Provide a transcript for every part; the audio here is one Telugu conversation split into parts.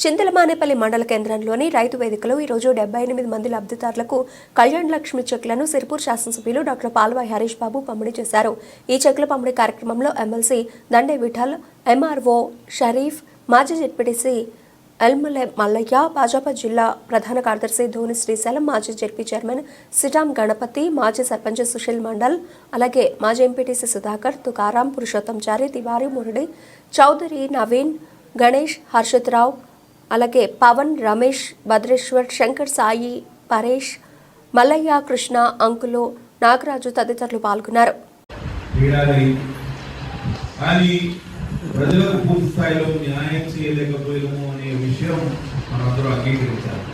చింతలమానేపల్లి మండల కేంద్రంలోని రైతు వేదికలో ఈరోజు డెబ్బై ఎనిమిది మంది లబ్ధిదారులకు కళ్యాణ్ లక్ష్మి చెక్లను సిరిపూర్ శాసనసభ్యులు డాక్టర్ పాల్వాయి హరీష్ బాబు పంపిణీ చేశారు. ఈ చెక్ల పంపిణీ కార్యక్రమంలో ఎమ్మెల్సీ దండే విఠల్ ఎంఆర్ఓ షరీఫ్ మాజీ జెడ్పీటీసీ ఎల్మలే మల్లయ్య భాజపా జిల్లా ప్రధాన కార్యదర్శి ధోని శ్రీశైలం మాజీ జెడ్పీ చైర్మన్ సిటాం గణపతి మాజీ సర్పంచ్ సుశీల్ మండల్ అలాగే మాజీ ఎంపీటీసీ సుధాకర్ తుకారాం పురుషోత్తం చారి తివారి మురళి చౌదరి నవీన్ గణేష్ హర్షిత్ రావు అలాగే పవన్ రమేష్ భద్రేశ్వర్ శంకర్ సాయి పరేష్ మల్లయ్య కృష్ణ అంకులు నాగరాజు తదితరులు పాల్గొన్నారు. కానీ ప్రజలకు పూర్తి స్థాయిలో న్యాయం చేయలేకపోయాము అనే విషయం మనందరూ అంగీకరించాలి.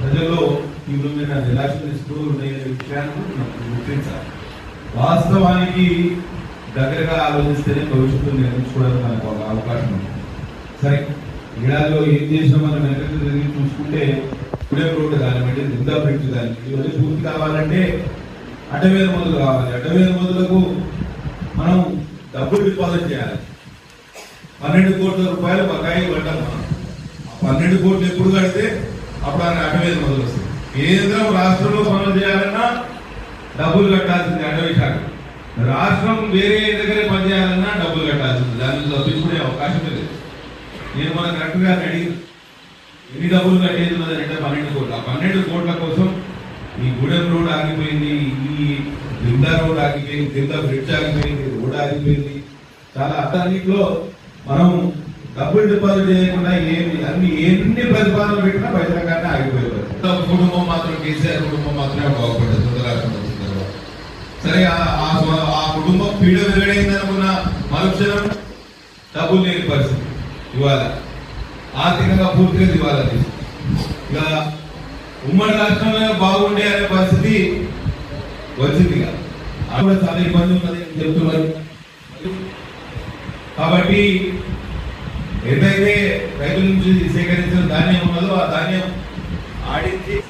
ప్రజల్లో తీవ్రమైన ఉండే విషయాన్ని మనం గుర్తించాలి. వాస్తవానికి దగ్గరగా ఆలోచిస్తేనే భవిష్యత్తు నిర్మించుకోవడానికి మనకు ఒక అవకాశం ఉంది సరే ఏడాదిలో ఏం చేసినా మనం వెనక్కి చూసుకుంటే ఇప్పుడే రోడ్డు కానివ్వండి నిందా బ్రిడ్జ్ కానివ్వండి ఇవన్నీ పూర్తి కావాలంటే అడ్డవేరు మొదలు కావాలి. అడ్డవేరు మొదలకు మనం డబ్బులు డిపాజిట్ చేయాలి. పన్నెండు కోట్ల రూపాయలు బకాయి పడ్డాం మనం. పన్నెండు కోట్లు ఎప్పుడు కడితే అప్పుడు ఆయన అటవీ మొదలు వస్తుంది కేంద్రం రాష్ట్రంలో పనులు చేయాలన్నా డబ్బులు కట్టాల్సింది అటవీ శాఖ. రాష్ట్రం వేరే దగ్గరే పనిచేయాలన్నా డబ్బులు కట్టాల్సింది. దాన్ని తప్పించుకునే అవకాశం లేదు. నేను మన కరెక్ట్ గారిని అడిగి ఎన్ని డబ్బులు కట్టేది అంటే పన్నెండు కోట్లు. ఆ పన్నెండు కోట్ల కోసం ఈ గూడెం రోడ్ ఆగిపోయింది ఈ బృందా రోడ్ ఆగిపోయింది కింద బ్రిడ్జ్ ఆగిపోయింది రోడ్ ఆగిపోయింది. చాలా అన్నింటిలో మనం డబ్బులు డిపాజిట్ చేయకుండా ఏమి అన్ని ఎన్ని ప్రతిపాదనలు పెట్టినా బహిరంగానే ఆగిపోయేవారు కుటుంబం మాత్రం కేసీఆర్ కుటుంబం మాత్రమే బాగుపడ్డది సొంత వచ్చిన తర్వాత. సరే ఆ- ఆ ఆ కుటుంబం పీడ వెలువడైంది అనుకున్న మరుక్షణం డబ్బులు లేని పరిస్థితి. ఇవాళ. ఆర్థికంగా పూర్తిగా దివాలా తీసి ఇక ఉమ్మడి రాష్ట్రంలో బాగుండే అనే పరిస్థితి వచ్చింది ఇక. కూడా చాలా ఇబ్బంది ఉన్నది అని చెప్తున్నారు. కాబట్టి ఏదైతే రైతుల నుంచి సేకరించిన ధాన్యం ఉన్నదో ఆ ధాన్యం ఆడించి